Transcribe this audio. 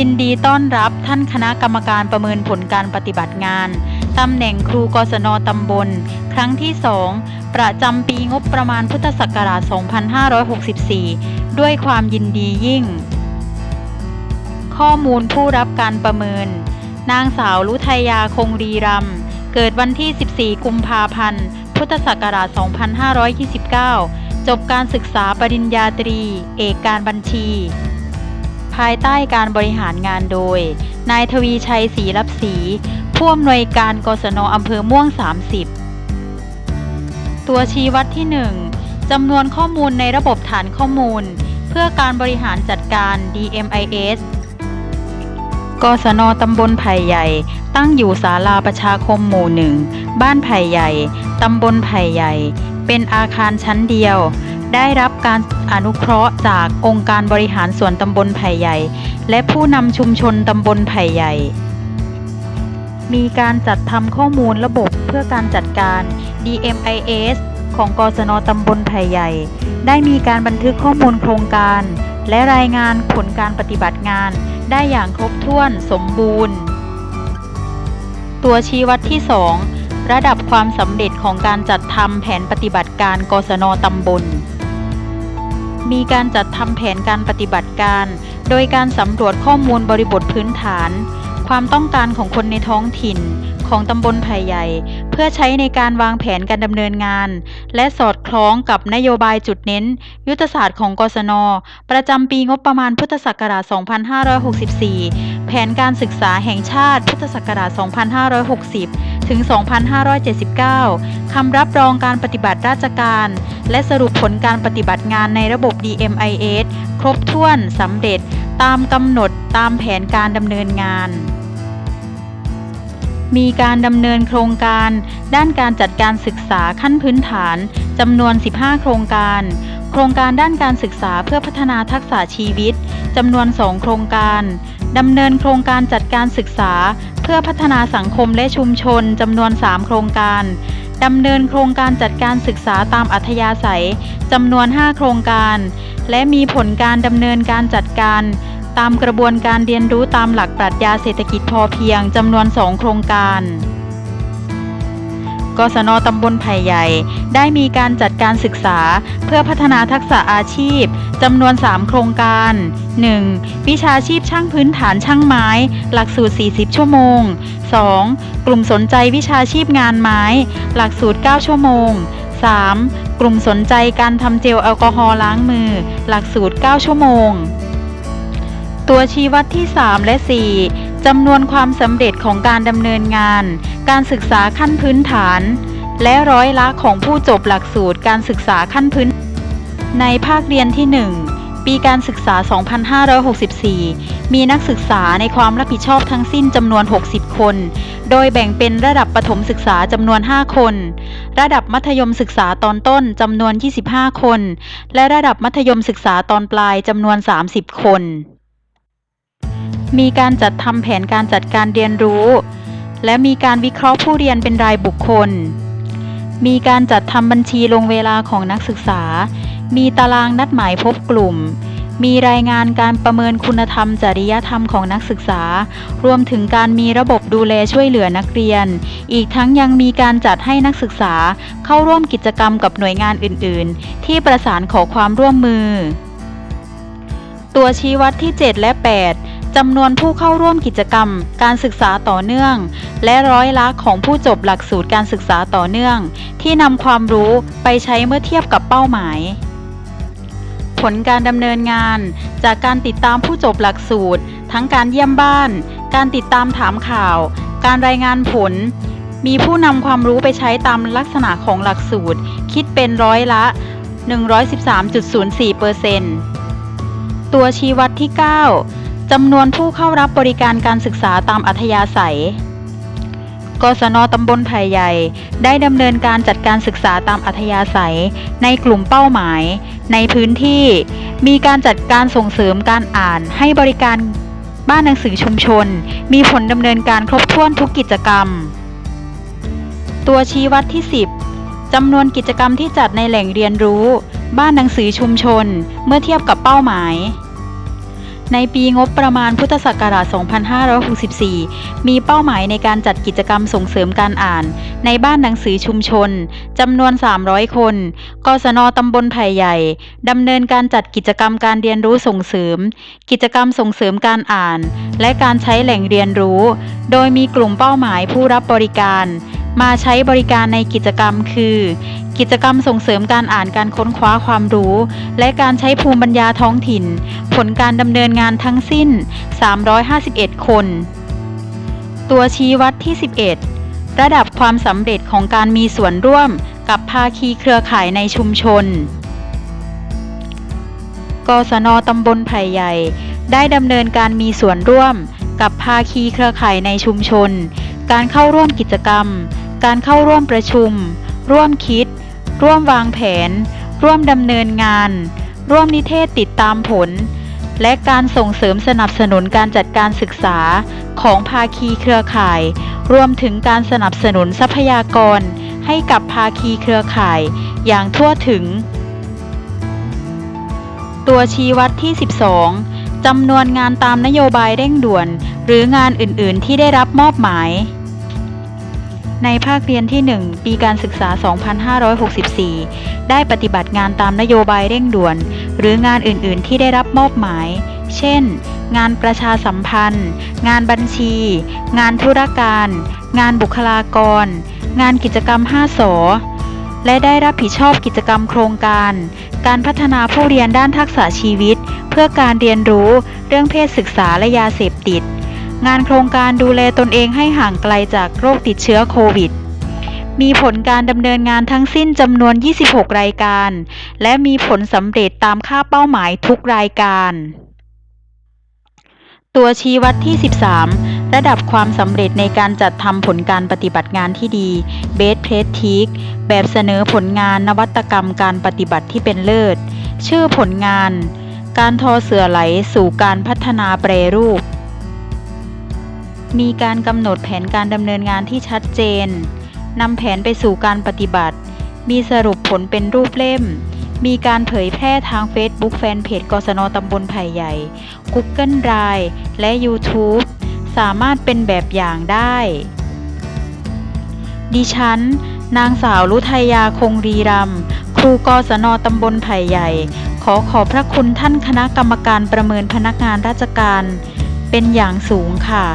ยินดีต้อนรับท่านคณะกรรมการประเมินผลการปฏิบัติงาน ตำแหน่งครูกศนตำบล ครั้งที่ 2 ประจำปีงบประมาณพุทธศักราช 2564 ด้วยความยินดียิ่ง ข้อมูลผู้รับการประเมิน นางสาวลุทยาคงรีรำ เกิดวันที่ 14 กุมภาพันธ์ พุทธศักราช 2529 จบการศึกษาปริญญาตรี เอกการบัญชี ภายใต้การบริหารงานโดย นายทวีชัยศรีรับศรีผู้อำนวยการกศนอำเภอม่วง 30 ตัวชี้วัดที่ 1จำนวนข้อมูลในระบบฐานข้อมูล เพื่อการบริหารจัดการ DMIS กศนตำบลไผ่ใหญ่ ตั้งอยู่ศาลาประชาคมหมู่หนึ่ง บ้านไผ่ใหญ่ ตำบลไผ่ใหญ่ เป็นอาคารชั้นเดียว ได้รับการอนุเคราะห์จากองค์การบริหารส่วนตำบลไผ่ใหญ่ และผู้นำชุมชนตำบลไผ่ใหญ่ มีการจัดทำข้อมูลระบบเพื่อการจัดการ DMIS ของกศนตำบลไผ่ใหญ่ ได้มีการบันทึกข้อมูลโครงการ และรายงานผลการปฏิบัติงาน ได้อย่างครบถ้วนสมบูรณ์ ตัวชี้วัดที่ 2 ระดับความสำเร็จของการจัดทำแผนปฏิบัติการกศนตำบล มีการจัดทำแผนการปฏิบัติการ โดยการสำรวจข้อมูลบริบทพื้นฐาน ความต้องการของคนในท้องถิ่น ของตำบลไผ่ใหญ่ เพื่อใช้ในการวางแผนการดำเนินงาน และสอดคล้องกับนโยบายจุดเน้น ยุทธศาสตร์ของกศน ประจำปีงบประมาณพุทธศักราช 2564 แผนการศึกษาแห่งชาติพุทธศักราช 2560 ถึง 2579 คำรับรองการปฏิบัติราชการ และสรุปผลการปฏิบัติงานในระบบ DMIS ครบถ้วนสำเร็จตามกำหนดตามแผนการดำเนินงาน มีการดำเนินโครงการ ด้านการจัดการศึกษาขั้นพื้นฐานจำนวน 15 โครงการ โครงการด้านการศึกษาเพื่อพัฒนาทักษะชีวิตจำนวน 2 โครงการดำเนินโครงการจัดการศึกษา พื่อพัฒนาสังคมและชุมชนจำนวน 3 โครงการดำเนินโครงการจัดการศึกษาตามอัธยาศัยจำนวน 5 โครงการ และมีผลการดำเนินการจัดการ ตามกระบวนการเรียนรู้ตามหลักปรัชญาเศรษฐกิจพอเพียงจำนวน 2 โครงการ กศนตำบลไผ่ใหญ่ ได้มีการจัดการศึกษาเพื่อพัฒนาทักษะอาชีพจำนวน 3 โครงการ 1. วิชาชีพช่างพื้นฐานช่างไม้ หลักสูตร 40 ชั่วโมง 2. กลุ่มสนใจวิชาชีพงานไม้ หลักสูตร 9 ชั่วโมง 3. กลุ่มสนใจการทำเจลแอลกอฮอล์ล้างมือ หลักสูตร 9 ชั่วโมง ตัวชี้วัดที่ 3 และ 4จำนวนความสำเร็จของการดำเนินงาน การศึกษาขั้นพื้นฐาน และร้อยละของผู้จบหลักสูตรการศึกษาขั้นพื้น ในภาคเรียนที่ 1 ปีการศึกษา 2564 มีนักศึกษาในความรับผิดชอบทั้งสิ้นจำนวน 60 คน โดยแบ่งเป็นระดับประถมศึกษาจำนวน 5 คน ระดับมัธยมศึกษาตอนต้นจำนวน 25 คน และระดับมัธยมศึกษาตอนปลายจำนวน 30 คนมีการจัดทำแผนการจัดการเรียนรู้ และมีการวิเคราะห์ผู้เรียนเป็นรายบุคคล มีการจัดทำบัญชีลงเวลาของนักศึกษา มีตารางนัดหมายพบกลุ่ม มีรายงานการประเมินคุณธรรม จริยธรรมของนักศึกษา รวมถึงการมีระบบดูแลช่วยเหลือนักเรียน อีกทั้งยังมีการจัดให้นักศึกษาเข้าร่วมกิจกรรมกับหน่วยงานอื่น ๆ ที่ประสานขอความร่วมมือ ตัวชี้วัดที่ 7 และ 8 จำนวนผู้เข้าร่วมกิจกรรม การศึกษาต่อเนื่อง และร้อยละของผู้จบหลักสูตรการศึกษาต่อเนื่อง ที่นำความรู้ไปใช้เมื่อเทียบกับเป้าหมาย ผลการดำเนินงาน จากการติดตามผู้จบหลักสูตร ทั้งการเยี่ยมบ้าน การติดตามถามข่าว การรายงานผล มีผู้นำความรู้ไปใช้ตามลักษณะของหลักสูตร คิดเป็นร้อยละ 113.04%เปอร์เซ็นต์ตัวชี้วัดที่ 9 จำนวนผู้เข้ารับบริการการศึกษาตามอัธยาศัย กศนตำบลไผ่ใหญ่ ได้ดำเนินการจัดการศึกษาตามอัธยาศัย ในกลุ่มเป้าหมาย ในพื้นที่ มีการจัดการส่งเสริมการอ่านให้บริการบ้านหนังสือชุมชน มีผลดำเนินการครบถ้วนทุกกิจกรรม ตัวชี้วัดที่ 10จำนวนกิจกรรมที่จัดในแหล่งเรียนรู้ บ้านหนังสือชุมชน เมื่อเทียบกับเป้าหมาย ในปีงบประมาณพุทธศักราช 2564 มีเป้าหมายในการจัดกิจกรรมส่งเสริมการอ่าน ในบ้านหนังสือชุมชน จำนวน 300 คน กศนตำบลไผ่ใหญ่ ดำเนินการจัดกิจกรรมการเรียนรู้ส่งเสริม กิจกรรมส่งเสริมการอ่าน และการใช้แหล่งเรียนรู้ โดยมีกลุ่มเป้าหมายผู้รับบริการ มาใช้บริการในกิจกรรมคือ กิจกรรมส่งเสริมการอ่านการค้นคว้าความรู้ และการใช้ภูมิปัญญาท้องถิ่น ผลการดำเนินงานทั้งสิ้น 351 คน ตัวชี้วัดที่ 11 ระดับความสำเร็จของการมีส่วนร่วมกับภาคีเครือข่ายในชุมชน กศนตำบลไผ่ใหญ่ ได้ดำเนินการมีส่วนร่วมกับภาคีเครือข่ายในชุมชน การเข้าร่วมกิจกรรม การเข้าร่วมประชุม ร่วมคิด ร่วมวางแผน ร่วมดำเนินงาน ร่วมนิเทศติดตามผล และการส่งเสริมสนับสนุนการจัดการศึกษาของภาคีเครือข่าย รวมถึงการสนับสนุนทรัพยากร ให้กับภาคีเครือข่ายอย่างทั่วถึง ตัวชี้วัดที่ 12จำนวนงานตามนโยบายเร่งด่วน หรืองานอื่น ๆ ที่ได้รับมอบหมาย ในภาคเรียนที่ 1 ปีการศึกษา 2564 ได้ปฏิบัติงานตามนโยบายเร่งด่วน หรืองานอื่น ๆ ที่ได้รับมอบหมาย เช่น งานประชาสัมพันธ์ งานบัญชี งานธุรการ งานบุคลากร งานกิจกรรม 5สอและได้รับผิดชอบกิจกรรมโครงการ การพัฒนาผู้เรียนด้านทักษะชีวิต เพื่อการเรียนรู้เรื่องเพศศึกษาและยาเสพติด งานโครงการดูแลตนเองให้ห่างไกลจากโรคติดเชื้อโควิด มีผลการดำเนินงานทั้งสิ้นจำนวน 26 รายการ และมีผลสำเร็จตามค่าเป้าหมายทุกรายการ ตัวชี้วัดที่ 13 ระดับความสำเร็จในการจัดทำผลการปฏิบัติงานที่ดี Best Practice แบบเสนอผลงานนวัตกรรมการปฏิบัติที่เป็นเลิศ ชื่อผลงาน การทอเสือไหลสู่การพัฒนาแปรรูป มีการกำหนดแผนการดำเนินงานที่ชัดเจนนำแผนไปสู่การปฏิบัติ มีสรุปผลเป็นรูปเล่ม มีการเผยแพร่ทาง Facebook แฟนเพจกศนตำบลไผ่ใหญ่ Google Drive และ YouTube สามารถเป็นแบบอย่างได้ ดิฉัน นางสาวลุทัยาคงรีรำครูกศนตำบลไผ่ใหญ่ ขอขอบพระคุณท่านคณะกรรมการประเมินพนักงานราชการ เป็นอย่างสูงค่ะ